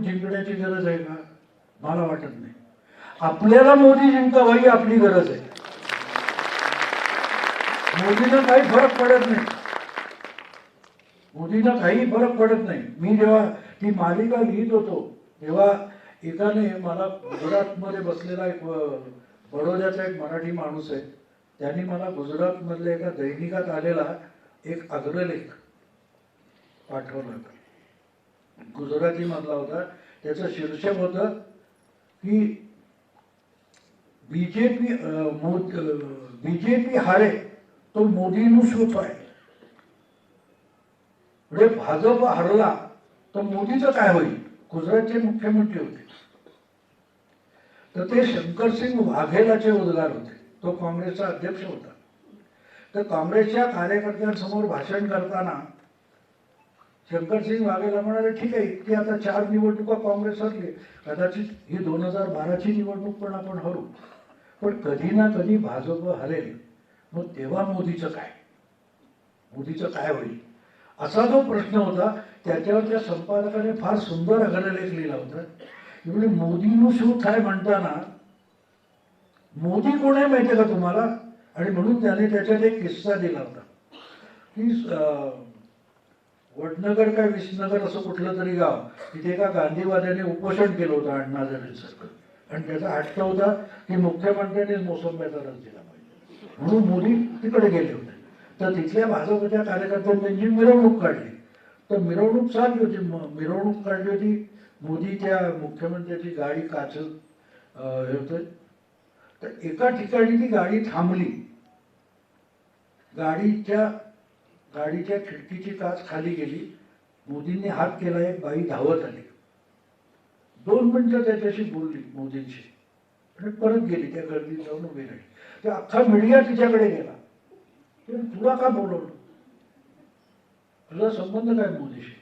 जिंकण्याची गरज आहे का? मला वाटत नाही. आपल्याला मोदी जिंकावा ही आपली गरज आहे. मोदींना काही फरक पडत नाही. मोदींना काही फरक पडत नाही. मी जेव्हा ती मालिका लिहित होतो तेव्हा एकाने मला गुजरातमध्ये बसलेला एक बडोद्याचा एक मराठी माणूस आहे. त्यांनी मला गुजरातमधल्या एका दैनिकात आलेला एक अग्रलेख पाठवला गुजराती मधला होता. त्याचं शीर्षक होत की बीजेपी बीजेपी हारे तो मोदीनु शोध आहे म्हणजे भाजप हरला तर मोदीचं काय होईल? गुजरातचे मुख्यमंत्री होते. तर ते शंकरसिंग वाघेलाचे उद्गार होते. तो काँग्रेसचा अध्यक्ष होता. तर काँग्रेसच्या कार्यकर्त्यांसमोर भाषण करताना शंकरसिंग वाघेला म्हणाले ठीक आहे इतकी आता चार निवडणुका काँग्रेस हरली. कदाचित ही दोन हजार बाराची निवडणूक पण आपण हरू. पण कधी ना कधी भाजप हरेल. मग तेव्हा मोदीचं काय? मोदीचं काय होईल? असा जो प्रश्न होता त्याच्यावर त्या संपादकाने फार सुंदर अग्रलेख लिहिला होता. म्हणजे शिव काय म्हणताना मोदी कोण आहे माहिती का तुम्हाला? आणि म्हणून त्याने त्याच्यात एक किस्सा दिला होता. की वडनगर काय विसनगर असं कुठलं तरी गाव तिथे एका गांधीवाद्याने उपोषण केलं होतं अण्णासारखं आणि त्याचा हट्ट होता की मुख्यमंत्र्यांनी मोसंब्याचा रस दिला पाहिजे. म्हणून मोदी तिकडे गेले होते. तर तिथल्या भाजपच्या कार्यकर्त्यांनी त्यांची मिरवणूक काढली तर मिरवणूक चालली होती. म- मिरवणूक काढली होती. मोदी त्या मुख्यमंत्र्याची गाडी काच हे होते. तर एका ठिकाणी ती गाडी थांबली. गाडीच्या गाडीच्या खिडकीची काच खाली गेली. मोदींनी हात केला एक बाई धावत आली. दोन मिनिटं त्याच्याशी बोलली मोदींशी. आणि परत गेली त्या गर्दीत जाऊन उभी राहिली. त्या अख्खा मीडिया तिच्याकडे गेला. तुला का बोलवलं तुझा संबंध काय मोदीशी?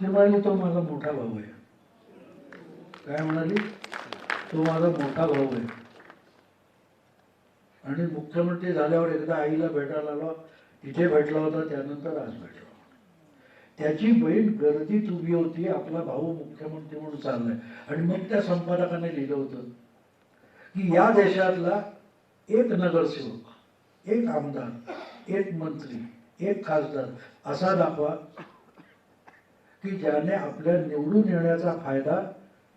ती म्हणाली तो माझा मोठा भाऊ आहे. काय म्हणाली? तो माझा मोठा भाऊ आहे. आणि मुख्यमंत्री झाल्यावर एकदा आईला भेटायला आलो. इथे भेटला होता त्यानंतर आज भेटलो त्याची बहीण गर्दीत उभी होती आपला भाऊ मुख्यमंत्री म्हणून चाललाय. आणि मग त्या संपादकाने लिहिलं होतं की या देशातला एक नगरसेवक एक आमदार एक मंत्री एक खासदार असा दाखवा की ज्याने आपल्या निवडून येण्याचा फायदा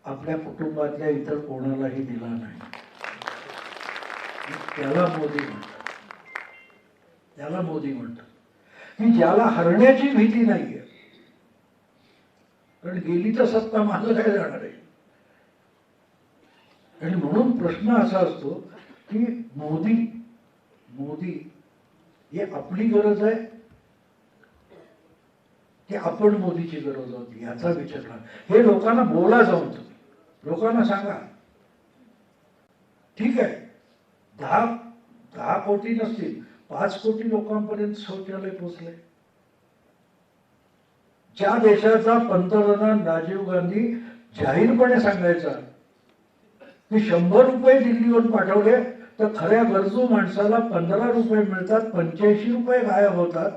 आपल्या कुटुंबातल्या इतर कोणालाही दिला नाही. त्याला मोदी याला मोदी म्हणतात. की ज्याला हरण्याची भीती नाहीये कारण गेली तर सत्ता माझं काय जाणार आहे? आणि म्हणून प्रश्न असा असतो की मोदी मोदी हे आपली गरज आहे की आपण मोदीची गरज होती याचा विचार करा. हे लोकांना बोला जाऊन लोकांना सांगा. ठीक आहे. दहा दहा कोटी नसतील पाच कोटी लोकांपर्यंत शौचालय पोचले ज्या देशाचा पंतप्रधान राजीव गांधी जाहीरपणे सांगायचा की शंभर रुपये दिल्लीवरून पाठवले तर खऱ्या गरजू माणसाला पंधरा रुपये मिळतात पंच्याऐंशी रुपये गायब होतात.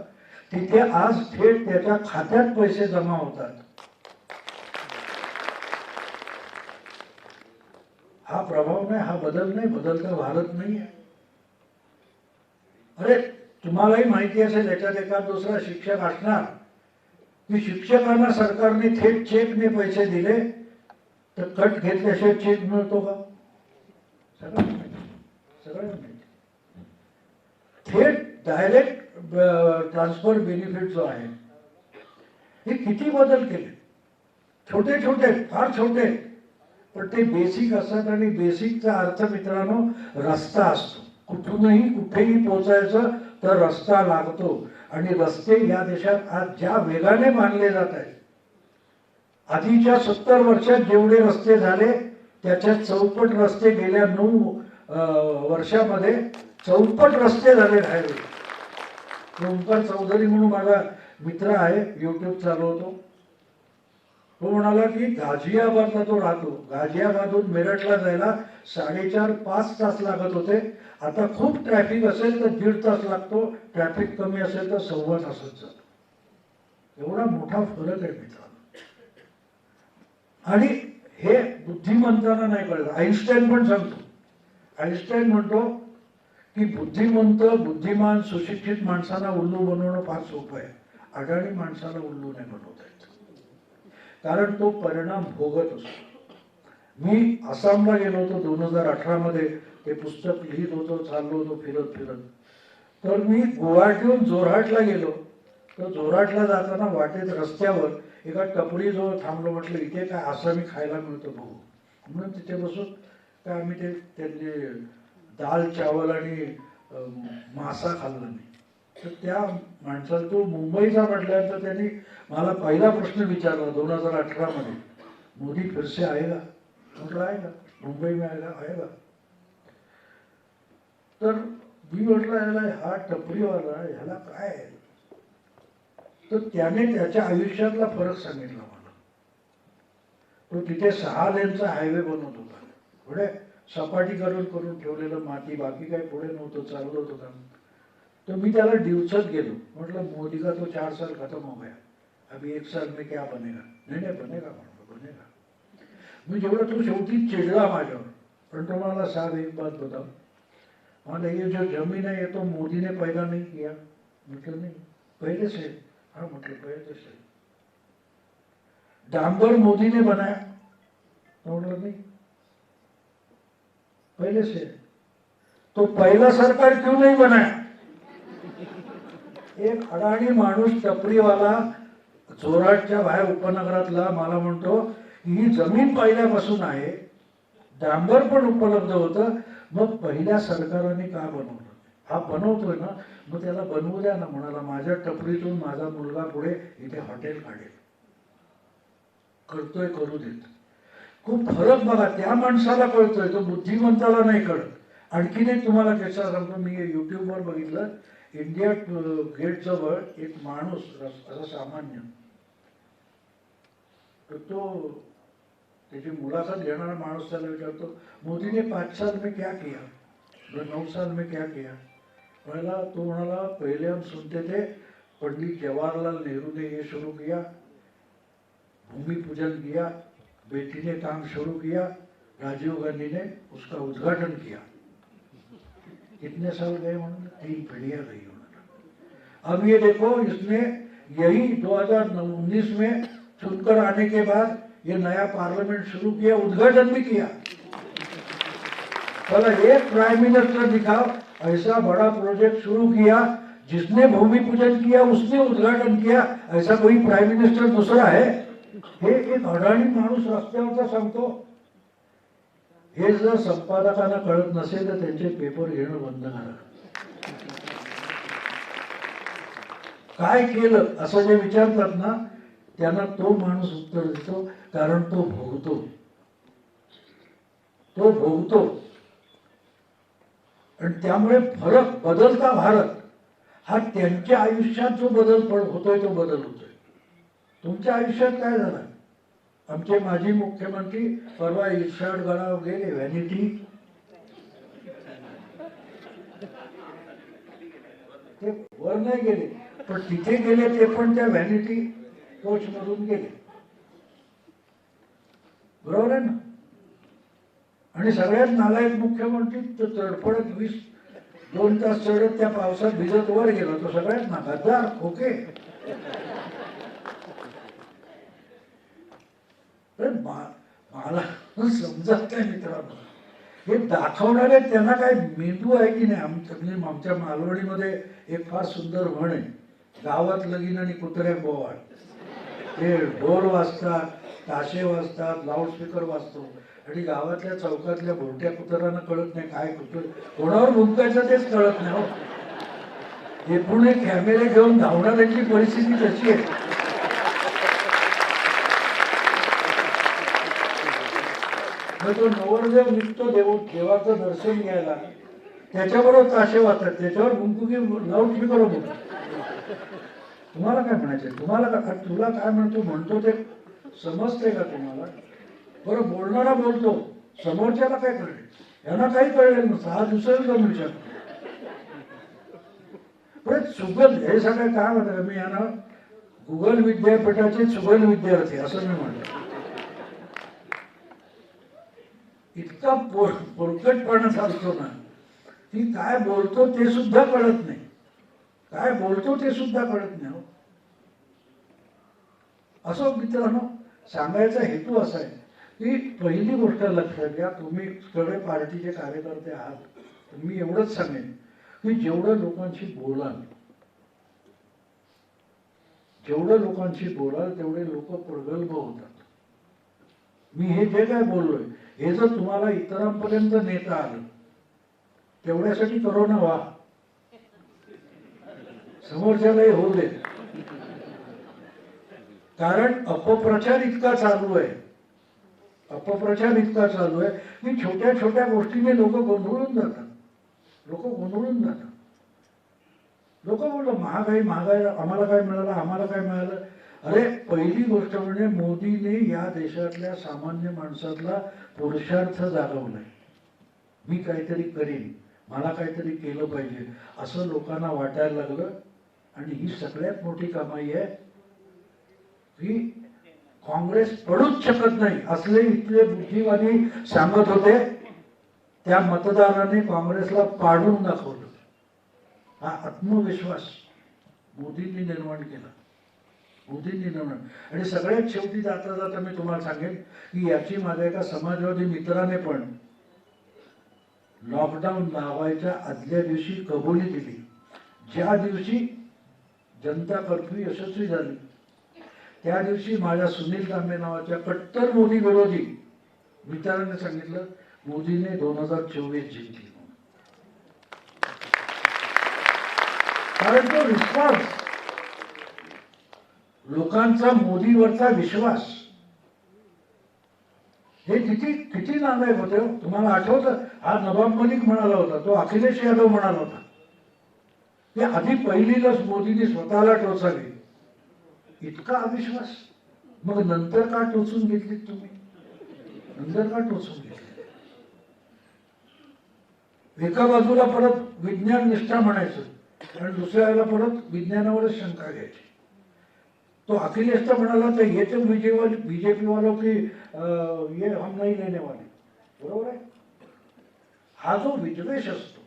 तिथे आज थेट त्याच्या खात्यात पैसे जमा होतात. हा प्रभाव नाही हा बदल नाही बदलता भारत नाही आहे अरे तुम्हालाही माहिती असेल याच्यात एका दुसरा शिक्षक असणार. की शिक्षकांना सरकारने थेट चेकने पैसे दिले. तर कट घेतल्याशिवाय चेक मिळतो का? सगळं माहिती. सगळं माहिती. थेट डायरेक्ट ट्रान्सफर बेनिफिट जो आहे हे किती बदल केले? छोटे छोटे फार छोटे. पण ते बेसिक असतात आणि बेसिकचा अर्थ मित्रांनो रस्ता असतो. कुठूनही कुठेही पोचायचं तर रस्ता लागतो. आणि रस्ते या देशात आज ज्या वेगाने बांधले जात आहेत आधीच्या सत्तर वर्षात जेवढे रस्ते झाले त्याच्यात चौपट रस्ते गेल्या नऊ वर्षामध्ये चौपट रस्ते झाले हायवे ओंकार चौधरी म्हणून माझा मित्र आहे युट्यूब चालवतो. तो म्हणाला की गाझियाबादला तो राहतो. गाझियाबादहून मेरठला जायला साडेचार पाच तास लागत होते. आता खूप ट्रॅफिक असेल तर दीड तास लागतो ट्रॅफिक कमी असेल तर सव्वा तासच जातो. एवढा मोठा फरक आहे मित्रांनो आणि हे बुद्धिमंतांना नाही कळत. आईन्स्टाईन पण सांगतो. आईन्स्टाईन म्हणतो की बुद्धिमंत बुद्धिमान सुशिक्षित माणसांना उल्लू बनवणं फार सोपं आहे. अडाणी माणसाला उल्लू नाही बनवता येत. कारण तो परिणाम भोगत असतो. मी आसामला गेलो होतो दोन हजार अठरा मध्ये ते पुस्तक लिहित होतो चाललो होतो फिरत फिरत. तर मी गुवाहाटीहून जोरहाटला गेलो. तर जोरहाटला जाताना वाटेत रस्त्यावर एका टपरीजवळ थांबलो म्हटलं इथे काय आसामी खायला मिळतो बघू. म्हणून तिथे बसून काय आम्ही ते त्यांचे दाल चावल आणि मासा खाल्ला नाही तर त्या माणसाला तो मुंबईचा म्हटल्यानंतर त्यांनी मला पहिला प्रश्न विचारला दोन हजार अठरामध्ये. मोदी फिरसे आएगा? म्हटलं आहे का मुंबई में आएगा आएगा. तर मी म्हटलं याला हा टपरीवाला ह्याला काय? आहे तर त्याने त्याच्या आयुष्यातला फरक सांगितला मला. तो तिथे सहा लेनचा हायवे बनवत होता. पुढे सपाटीकरण करून ठेवलेलं माती बाकी काही पुढे नव्हतं चाललं होतं तर मी त्याला दिवसच गेलो. म्हटलं मोदी का तो चार साल खतम हो गया? अभी एक साल में क्या बनेगा? नाही नाही बनेगा म्हणतो बनेगा. मी जेवढं तो शेवटी चिडला माझ्यावर पण तुम्हाला मला एक बात बताओ मला ये जो जमीन है ये तो मोदी ने पैदा नहीं किया मतलब नहीं पहले से हाँ मतलब पहले से डांबर मोदी ने बनाया तो मतलब नहीं पहले से तो पहला सरकार क्यों नहीं बनाया एक अडाणी माणूस टपरीवाला जोराटच्या बाहेर उपनगरातला मला म्हणतो ही जमीन पहिल्यापासून आहे डांबर पण उपलब्ध होतं मग पहिल्या सरकाराने का बनवलं? हा बनवतोय ना मग त्याला बनवू द्या ना म्हणाला माझ्या टपरीतून माझा मुलगा पुढे इथे हॉटेल काढेल. करतोय करू देत. खूप फरक बघा त्या माणसाला कळतोय तो बुद्धिमंताला नाही कळत. आणखीन एक तुम्हाला किस्सा सांगतो मी युट्यूबवर बघितलं इंडिया गेट जवळ एक माणूस असा सामान्य तो त्याची मुलाखत घेणारा माणूस त्याला विचारतो मोदी ने पाच साल में क्या किया? नौ साल में क्या किया? पहला तो म्हणाला, पहले हम सुनते थे, पंडित जवाहरलाल नेहरू ने ये शुरू किया, भूमि पूजन किया, बेटी ने काम शुरू किया, राजीव गांधी ने उसका उद्घाटन किया. कितने साल गए उन्होंने? तीन पीढ़ियाँ गई अब ये देखो इसने यही 2019 में चुनकर आने के बाद ये नया पार्लियामेंट शुरू किया उद्घाटन भी किया। बोला एक प्राइम मिनिस्टर दिखाओ ऐसा बड़ा प्रोजेक्ट शुरू किया जिसने भूमि पूजन किया उसने उद्घाटन किया ऐसा कोई प्राइम मिनिस्टर दूसरा है? हे एक अडाणी माणूस रस्त्यावरचा सांगतो हे जर संपादकांना कळत नसेल तर त्यांचे पेपर घेणं बंद करा. काय केलं असं जे विचारतात ना त्यांना तो माणूस उत्तर देतो कारण तो भोगतो. तो भोगतो. आणि त्यामुळे फरक बदलता भारत. हा त्यांच्या आयुष्यात जो बदल पण होतोय तो बदल होतोय. तुमच्या आयुष्यात काय झालं? आमचे माजी मुख्यमंत्री परवा इर्षाड गडावर गेले व्हॅनिटी ते वर नाही गेले. पण तिथे गेले ते पण त्या व्हॅनिटी कोच मधून गेले. बरोबर आहे ना? आणि सगळ्यात नालायक मुख्यमंत्री तो तडफडत वीस दोन तास चढत त्या पावसात भिजत वर गेला. तो सगळ्यात ना गद्दार ओके मला समजत नाही मित्रांनो. हे दाखवणारे त्यांना काय मेंदू आहे की नाही? आमच्या म्हणजे आमच्या मालवणीमध्ये एक फार सुंदर म्हण आहे. गावात लगीन आणि कुत्र्या बोवाळ ते ढोल वाजतात ताशे वाजतात लाऊडस्पीकर वाजतो. आणि गावातल्या चौकातल्या भोरट्या कुतरांना कळत नाही काय कुत्र. कोणावर भुंकायचं तेच कळत नाही हो. एकूण एक कॅमेरे घेऊन धावणाऱ्यांची परिस्थिती तशी आहे? मग तो नवरदेव निघतो देव देवाचं दर्शन घ्यायला त्याच्याबरोबर ताशे वाचतात त्याच्यावर भुंकू की लाऊड स्पीकर होतो तुम्हाला काय म्हणायचं तुम्हाला का तुला काय म्हणतो? म्हणतो ते समजते का तुम्हाला? बरं बोलणारा बोलतो. समोरच्याला काय कळेल? यांना काही कळलं नसतं. हा दुसरं जाऊन विचार पण सुगल हे सगळं काय म्हणतात? मी यांना गुगल विद्यापीठाचे सुगल विद्यार्थी असं मी म्हणतो. इतका पोर पोरकटपणा चालतो ना. की काय बोलतो ते सुद्धा कळत नाही. काय बोलतो ते सुद्धा कळत नाही हो. असं हो मित्रांनो सांगायचा हेतू असा आहे की पहिली गोष्ट लक्षात घ्या तुम्ही सगळे पार्टीचे कार्यकर्ते आहात. तर मी एवढंच सांगेन की जेवढं लोकांशी बोलाल जेवढं लोकांशी बोलाल तेवढे लोक प्रगल्भ होतात. मी हे जे काय बोललोय हे जर तुम्हाला इतरांपर्यंत नेता आलं तेवढ्यासाठी करोना व्हा. समोरच्यालाही होऊ दे. कारण अपप्रचार इतका चालू आहे. अपप्रचार इतका चालू आहे. की छोट्या छोट्या गोष्टीने लोक गोंधळून जातात. लोक गोंधळून जातात. लोक बोलतात महागाई महागाई आम्हाला काय मिळालं आम्हाला काय मिळालं? अरे पहिली गोष्ट म्हणजे मोदीने या देशातल्या सामान्य माणसातला पुरुषार्थ जागवलाय. मी काहीतरी करीन मला काहीतरी केलं पाहिजे असं लोकांना वाटायला लागलं. आणि ही सगळ्यात मोठी कमाई आहे की काँग्रेस पडूच शकत नाही असले इथले बुद्धिवादी सांगत होते त्या मतदाराने काँग्रेसला पाडून दाखवलं. हा आत्मविश्वास मोदींनी निर्माण केला. मोदींनी निर्माण आणि सगळ्यात शेवटी जाता जाता मी तुम्हाला सांगेन की याची माझ्या एका समाजवादी मित्राने पण लॉकडाऊन लावायच्या आदल्या दिवशी कबुली दिली. ज्या दिवशी जनता कर्फ्यू यशस्वी झाली त्या दिवशी माझ्या सुनील तांबे नावाच्या कट्टर मोदी विरोधी मित्राने सांगितलं मोदीने दोन हजार चोवीस जिंकली. कारण तो विश्वास लोकांचा मोदीवरचा विश्वास हे किती किती नालायक होते हो. तुम्हाला आठवतं हा नवाब मलिक म्हणाला होता तो अखिलेश यादव म्हणाला होता ते आधी पहिली लस मोदींनी स्वतःला टोचावी. इतका अविश्वास. मग नंतर का टोचून घेतलीत तुम्ही? नंतर का टोचून घेतले एका बाजूला परत विज्ञान निष्ठा म्हणायचं आणि दुसऱ्या वेळेला परत विज्ञानावरच शंका घ्यायची. तो अखिलेश तर म्हणाला तर हे तो बीजेवाले बीजेपी की ये हम नाही लेने वाले बरोबर आहे? हा जो विद्वेष असतो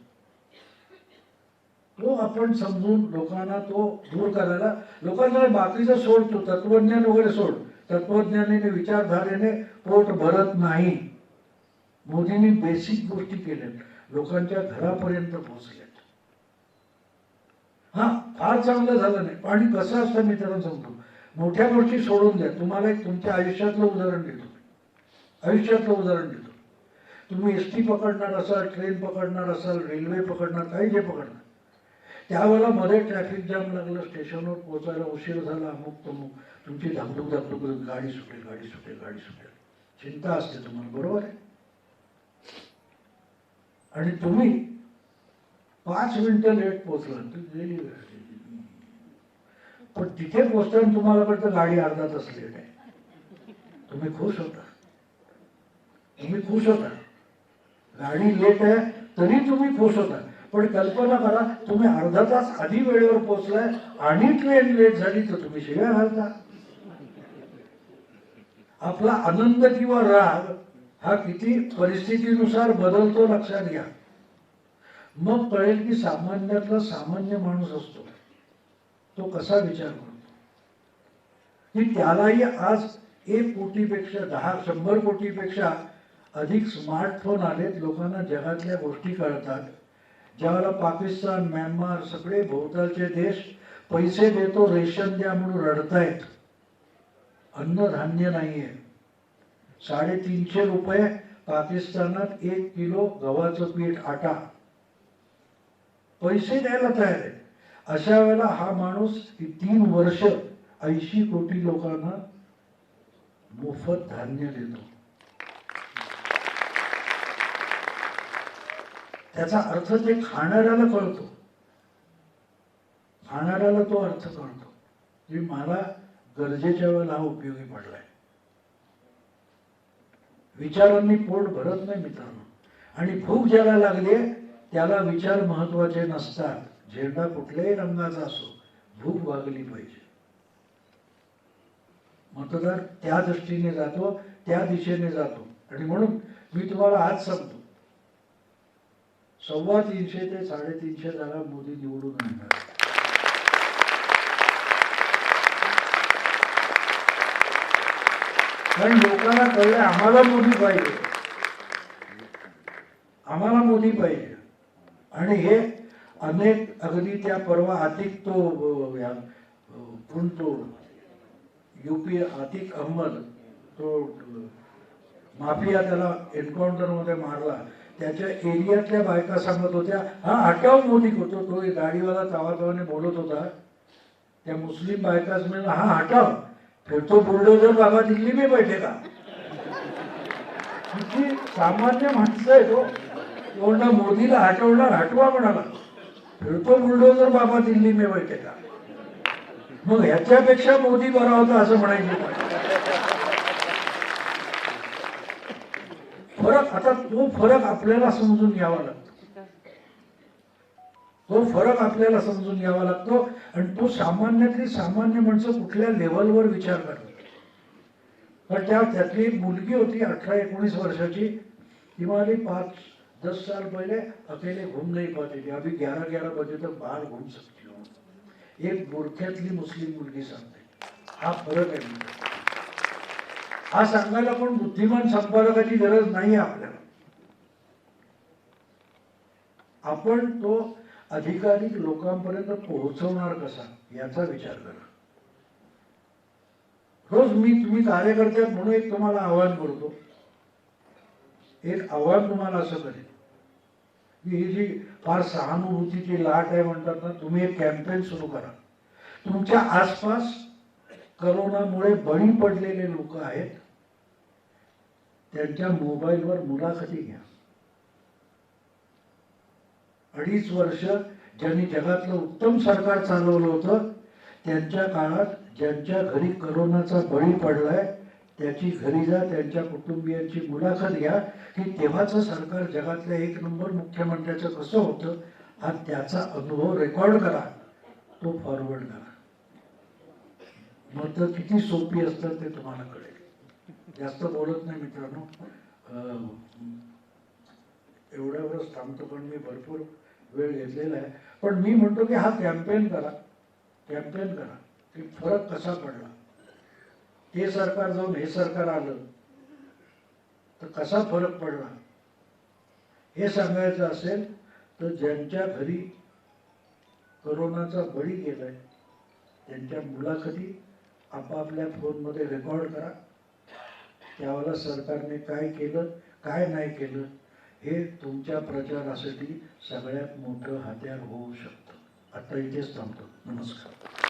तो आपण समजून लोकांना तो दूर करायला लोकांना बाकीचं सोडतो तत्वज्ञान वगैरे सोड. तत्वज्ञानाने विचारधारेने पोट भरत नाही. मोदींनी बेसिक गोष्टी केल्या लोकांच्या घरापर्यंत पोहोचल्यात. हा फार चांगलं झालं नाही. आणि कसं असतं मी त्यांना सांगतो. मोठ्या गोष्टी सोडून द्या. तुम्हाला एक तुमच्या आयुष्यातलं उदाहरण देतो. आयुष्यातलं उदाहरण देतो. तुम्ही एस टी पकडणार असाल ट्रेन पकडणार असाल रेल्वे पकडणार काही जे पकडणार. त्यावेळेला मध्ये ट्रॅफिक जाम लागलं स्टेशनवर पोहोचायला उशीर झाला अमुक तमुक. तुमची धाकधूक धाकधूक गाडी सुटेल गाडी सुटेल गाडी सुटेल. चिंता असते तुम्हाला बरोबर आहे? आणि तुम्ही पाच मिनिटं लेट पोहोचला. गेली पण तिथे पोहोचताना तुम्हाला वाटतं गाडी अर्धा तास लेट आहे. तुम्ही खुश होता. तुम्ही खुश होता. गाडी लेट आहे तरी तुम्ही खुश होता. पण कल्पना करा तुम्ही अर्धा तास आधी वेळेवर पोहोचलाय आणि ट्रेन लेट झाली तर तुम्ही शिव्या घालता. आपला आनंद किंवा राग हा किती परिस्थितीनुसार बदलतो लक्षात घ्या. मग कळेल की सामान्यातला सामान्य माणूस असतो. तो कसा विचार करतो? की त्यालाही आज एक कोटीपेक्षा दहा शंभर कोटीपेक्षा अधिक स्मार्टफोन आलेत लोकांना जगातल्या गोष्टी कळतात. ज्यावेळेला पाकिस्तान म्यानमार सगळे भोवतालचे देश पैसे देतो रेशन द्या म्हणून रडतायत. अन्नधान्य नाहीये. साडेतीनशे रुपये पाकिस्तानात एक किलो गव्हाचं पीठ आटा. पैसे द्यायला तयार आहे अशा वेळेला हा माणूस तीन वर्ष ऐंशी कोटी लोकांना मोफत धान्य देतो. त्याचा अर्थ ते खाणाऱ्याला कळतो खाणाऱ्याला तो अर्थ कळतो की मला गरजेच्या वेळेला हा उपयोगी पडलाय. विचारांनी पोट भरत नाही मित्रांनो. आणि भूक ज्याला लागली त्याला विचार महत्त्वाचे नसतात. झेंडा कुठल्याही रंगाचा असो भूक भागली पाहिजे. मतदार त्या दृष्टीने जातो त्या दिशेने जातो. आणि म्हणून मी तुम्हाला आज सांगतो सव्वा तीनशे ते साडेतीनशे जागा मोदी निवडून आणणार कारण लोकांना कळलं आम्हाला मोदी पाहिजे. आम्हाला मोदी पाहिजे. आणि हे अनेक अगदी त्या परवा आतिक तो कोण तो युपी आतिक अहमद तो माफिया त्याला एन्काउंटरमध्ये मारला. त्याच्या एरियातल्या बायका सांगत होत्या हा हटाव मोदी होतो तो एक गाडीवाला चावाचावाने बोलत होता. त्या मुस्लिम बायकाच म्हणजे हा हटाव. फिर तो बुलडोजर बाबा दिल्ली मी बैठे का? सामान्य माणसं आहे तो हो. तो मोदीला हटवणार हटवा म्हणाला. फिरतो बुलडोजर बाबा दिल्ली मी बैठे का? मग ह्याच्यापेक्षा मोदी बरा होता असं म्हणायचे का? फरक आता तो फरक आपल्याला समजून घ्यावा लागतो. तो फरक आपल्याला समजून घ्यावा लागतो आणि तो सामान्यातली सामान्य माणसं कुठल्या लेवलवर विचार करतो पण त्या त्यातली मुलगी होती अठरा एकोणीस वर्षाची. ती पाच दस साल पहले अकेले घूम नहीं पाती थी अभी ग्यारह ग्यारह बजे तक बाहर घूम सकती. हूँ एक बुरख्यातली मुस्लिम मुलगी सांगते. हा फरक आहे. हा सांगायला पण बुद्धिमान संपादकाची गरज नाही आहे आपल्याला. आपण तो अधिकाधिक लोकांपर्यंत पोहोचवणार कसा याचा विचार करा. रोज मी तुम्ही कार्यकर्त्यात म्हणून एक तुम्हाला आव्हान करतो एक आव्हान तुम्हाला असं करेल. की ही जी फार सहानुभूतीची लाट आहे म्हणतात ना तुम्ही एक कॅम्पेन सुरू करा. तुमच्या आसपास करोनामुळे बळी पडलेले लोक आहेत. त्यांच्या मोबाईलवर मुलाखती घ्या. अडीच वर्ष ज्यांनी जगातलं उत्तम सरकार चालवलं होतं त्यांच्या काळात ज्यांच्या घरी करोनाचा बळी पडलाय त्याची घरी जा त्यांच्या कुटुंबियांची मुलाखत घ्या. की तेव्हाचं सरकार जगातल्या एक नंबर मुख्यमंत्र्याचं कसं होतं हा त्याचा अनुभव रेकॉर्ड करा. तो फॉरवर्ड करा. मग तर किती सोपी असतात ते तुम्हाला कळेल. जास्त बोलत नाही मित्रांनो. एवढ्यावरच थांबतो पण मी भरपूर वेळ घेतलेला आहे. पण मी म्हणतो की हा कॅम्पेन करा. कॅम्पेन करा. की फरक कसा पडला? ते सरकार जाऊन हे सरकार आलं तर कसा फरक पडला? हे सांगायचं असेल तर ज्यांच्या घरी करोनाचा बळी गेलाय त्यांच्या मुलाखती आपापल्या फोनमध्ये रेकॉर्ड करा. त्यावेळेला सरकारने काय केलं काय नाही केलं हे तुमच्या प्रचारासाठी सगळ्यात मोठं हत्यार होऊ शकतं. आता इथेच थांबतो. नमस्कार.